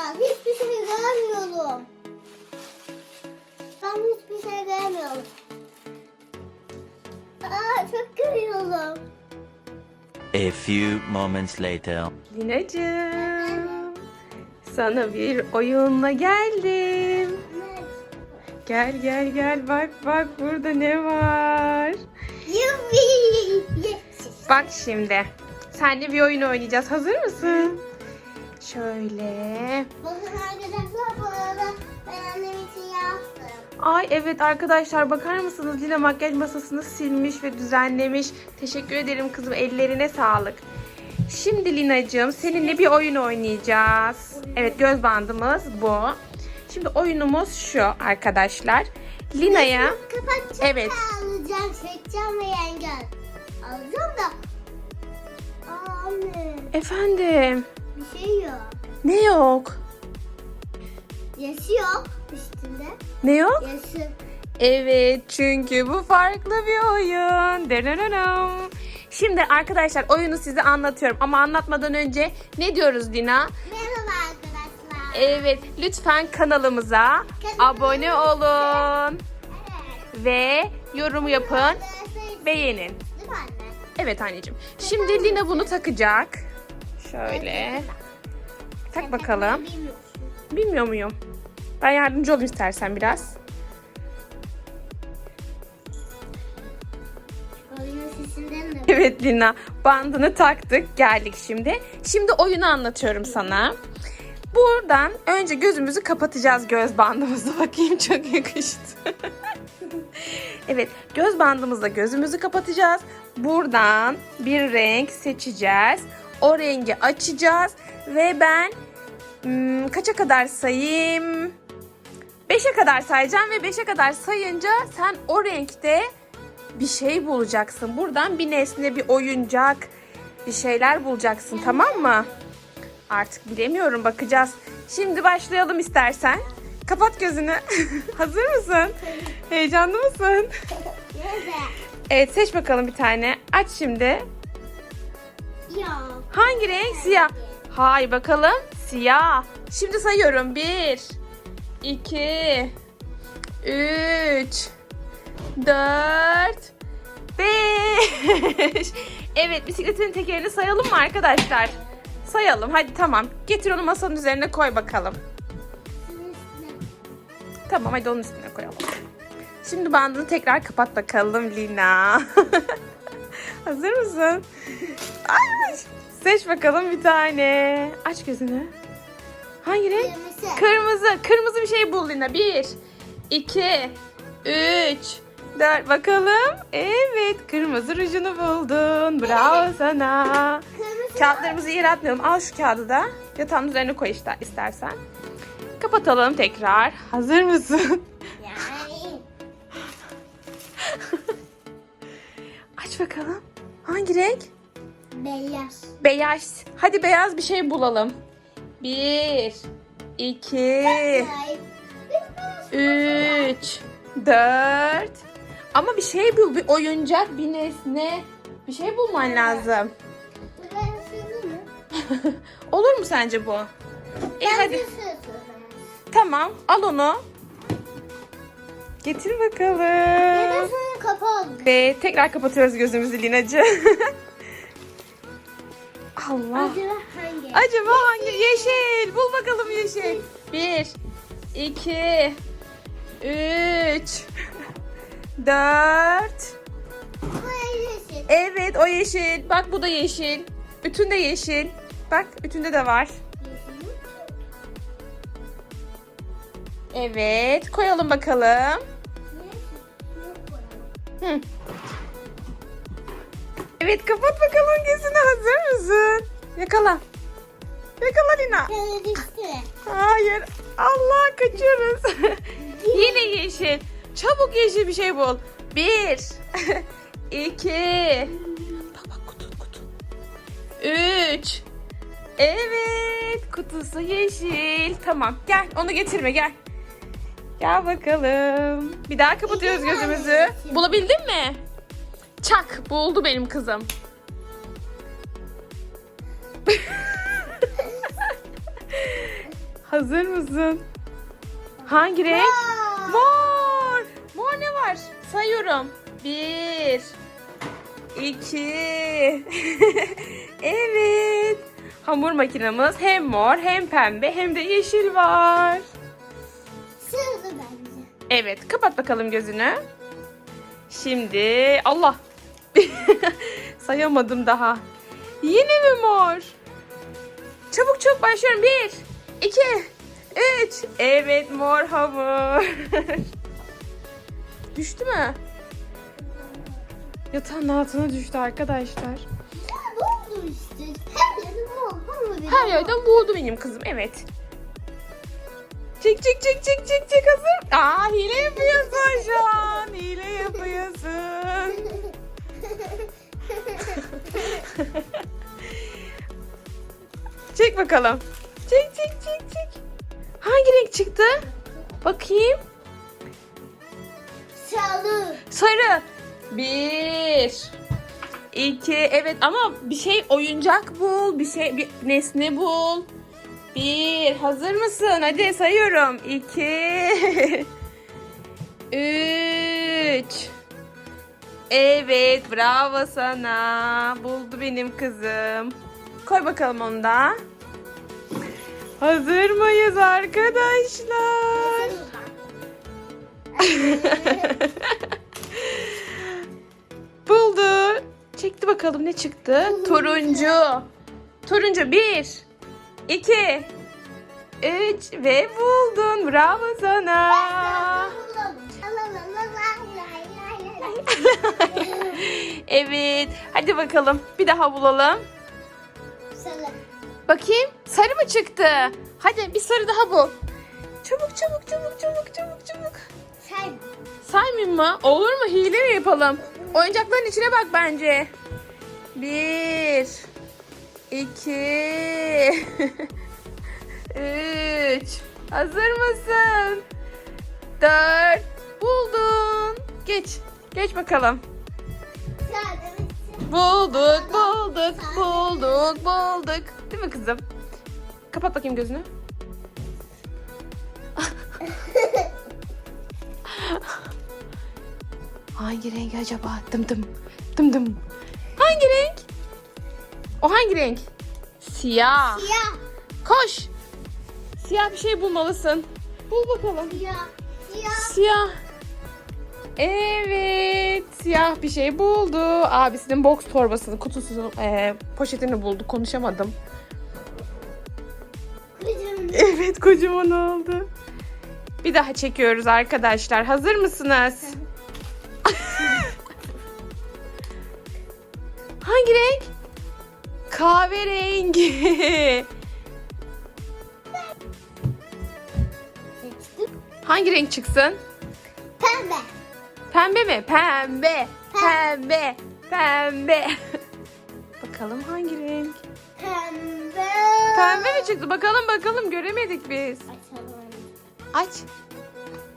hiçbir şey görmüyorum. Ben hiçbir şey görmüyorum. Aa çok görüyorum. A few moments later. Lina'cığım. Sana bir oyunla geldim. Gel gel gel bak bak burada ne var. Bak şimdi. Seninle bir oyun oynayacağız. Hazır mısın? Şöyle. Bakın arkadaşlar bu arada ben annem için yaptım. Ay evet arkadaşlar bakar mısınız? Lina makyaj masasını silmiş ve düzenlemiş. Teşekkür ederim kızım. Ellerine sağlık. Şimdi Lina'cığım seninle bir oyun oynayacağız. Evet göz bandımız bu. Şimdi oyunumuz şu arkadaşlar. Lina'ya Evet. ve alacağım, çekeceğim ve yengel. Alacağım da. Efendim bir şey yok. ne yok? Yaşı yok üstünde. Ne yok? Yaşı. Evet çünkü bu farklı bir oyun. Dırırırım. Şimdi arkadaşlar oyunu size anlatıyorum ama anlatmadan önce ne diyoruz Lina? Merhaba arkadaşlar. Evet lütfen kanalımıza abone olun Evet. ve yorum yapın, beğenin. Değil mi anne? Evet anneciğim. Şimdi Lina bunu takacak. Şöyle. Tak bakalım. Bilmiyor muyum? Ben yardımcı olayım istersen biraz. Evet Lina bandını taktık geldik şimdi. Şimdi oyunu anlatıyorum sana. Buradan önce gözümüzü kapatacağız göz bandımızla. Bakayım çok yakıştı. evet göz bandımızla gözümüzü kapatacağız. Buradan bir renk seçeceğiz. O rengi açacağız. Ve ben hmm, kaça kadar sayayım? 5'e kadar sayacağım ve 5'e kadar sayınca sen o renkte bir şey bulacaksın. Buradan bir nesne, bir oyuncak, bir şeyler bulacaksın tamam mı? Artık bilemiyorum bakacağız. Şimdi başlayalım istersen. Kapat gözünü. Hazır mısın? Heyecanlı mısın? Evet seç bakalım bir tane. Aç şimdi. Yok. Hangi renk? Siyah. Hay bakalım. Siyah. Şimdi sayıyorum. 1 2 3 4 5 Evet bisikletin tekerini sayalım mı arkadaşlar? Sayalım. Hadi tamam. Getir onu masanın üzerine koy bakalım. Tamam hadi onun üstüne koyalım. Şimdi bandını tekrar kapat bakalım Lina. Hazır mısın? Ay, seç bakalım bir tane. Aç gözünü. Hangi renk? Kırmızı. Kırmızı. Kırmızı bir şey bul Lina. Bir, iki, üç, dört. Bakalım. Evet. Kırmızı rujunu buldun. Bravo sana. Kırmızı. Kağıtlarımızı yere atmayalım. Al şu kağıdı da. Yatağın üzerine koy işte, istersen. Kapatalım tekrar. Hazır mısın? Yani. Aç bakalım. Hangi renk? Beyaz. Beyaz. Hadi beyaz bir şey bulalım. Bir, iki, üç, dört. Ama bir şey bul, bir oyuncak, bir nesne. Bir şey bulman lazım. Olur mu sence bu? İyi hadi. Bence süt. Tamam, al onu. Getir bakalım. senin kapağı. Ve tekrar kapatıyoruz gözümüzü Linacı. Allah. Acaba hangi? Acaba hangi? Yeşil. Bul bakalım yeşil. Bir, iki, üç, dört. Evet o yeşil. Bak bu da yeşil. Ütünde yeşil. Bak ütünde de var. Evet koyalım bakalım. Hı. Evet kapat bakalım gözünü hazır mısın? Yakala. Yakala Lina. Hayır. Allah kaçıyoruz. Yine yeşil. Çabuk yeşil bir şey bul. Bir. iki. Bak bak kutu kutu. Üç. Evet. Kutusu yeşil. Tamam gel onu getirme gel. Gel bakalım. Bir daha kapatıyoruz gözümüzü. Bulabildin mi? Çak buldu benim kızım. Hazır mısın? Hangi renk? Aa, Mor. Mor ne var? Sayıyorum. Bir. iki. evet. Hamur makinamız hem mor hem pembe hem de yeşil var. Evet, kapat bakalım gözünü. Şimdi Allah. Sayamadım daha. Yine mi mor? Çabuk çabuk başlıyorum. Bir, iki, üç. Evet mor hamur. Düştü mü? Yatağın altına düştü arkadaşlar. Ya ne oldu işte? Her yerden boğdu benim kızım. Evet. Çık çık çık çık çık çık hazır. Aa hile yapıyorsun şu an. Hile yapıyorsun. Çek bakalım. Çek çek çek çek. Hangi renk çıktı? Bakayım. Sarı. Sarı. Bir. iki. Evet ama bir şey oyuncak bul. Bir şey bir nesne bul. Bir. Hazır mısın? Hadi sayıyorum. İki. Üç. Evet. Bravo sana. Buldu benim kızım. Koy bakalım onu da. Hazır mıyız arkadaşlar? Buldu. Çekti bakalım ne çıktı? Turuncu. Turuncu bir, iki, üç ve buldun. Bravo sana. Evet. Hadi bakalım. Bir daha bulalım. Sarı. Bakayım. Sarı mı çıktı? Hadi bir sarı daha bul. Çabuk çabuk çabuk çabuk çabuk çabuk. Sarı. Saymayayım mı? Olur mu? Hile mi yapalım? Oyuncakların içine bak bence. Bir. İki, Üç. Hazır mısın? Dört. Buldun. Geç. Geç bakalım. Bulduk, bulduk, bulduk, bulduk. Değil mi kızım? Kapat bakayım gözünü. Hangi renk acaba? Dım dım. Dım dım. Hangi renk? O hangi renk? Siyah. Siyah. Koş. Siyah bir şey bulmalısın. Bul bakalım. Siyah. Siyah. Siyah. Evet, siyah bir şey buldu. Abisinin box torbasını, kutusunu, eee, poşetini buldu. Konuşamadım. Kızım. Evet, kocaman oldu. Bir daha çekiyoruz arkadaşlar. Hazır mısınız? Seçtim. Hangi renk çıksın? Pembe. Pembe mi? Pembe. Pembe. Pembe. Bakalım hangi renk? Pembe. Pembe mi çıktı? Bakalım bakalım göremedik biz. Açalım. Aç.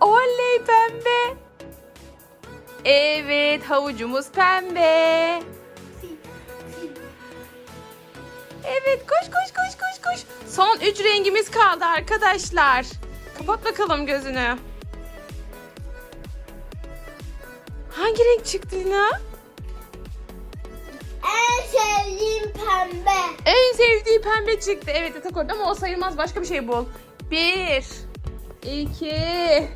Oley pembe. Evet havucumuz pembe. Evet koş koş koş koş koş. Son üç rengimiz kaldı arkadaşlar. Kapat bakalım gözünü. Hangi renk çıktı Lina? En sevdiğim pembe. En sevdiği pembe çıktı. Evet yatak orada ama o sayılmaz. Başka bir şey bul. Bir, iki,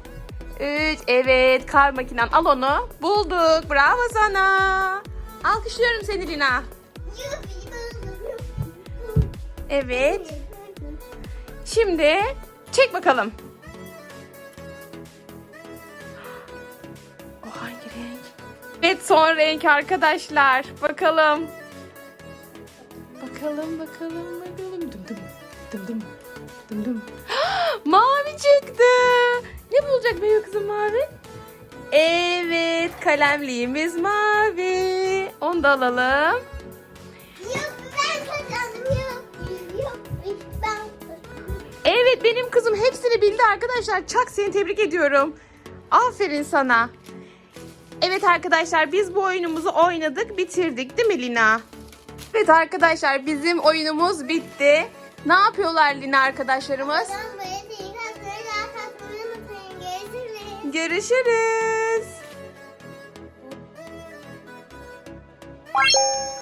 üç. Evet kar makinen. Al onu. Bulduk. Bravo sana. Alkışlıyorum seni Lina. Evet. Şimdi çek bakalım. O hangi renk? Evet son renk arkadaşlar. Bakalım. Bakalım bakalım bakalım. Dım dım. Dım dım. Dım dım. mavi çıktı. Ne bulacak benim kızım mavi? Evet kalemliğimiz mavi. Onu da alalım. Benim kızım hepsini bildi arkadaşlar. Çak seni tebrik ediyorum. Aferin sana. Evet arkadaşlar biz bu oyunumuzu oynadık bitirdik değil mi Lina? Evet arkadaşlar bizim oyunumuz bitti. Ne yapıyorlar Lina arkadaşlarımız? Görüşürüz. Bye.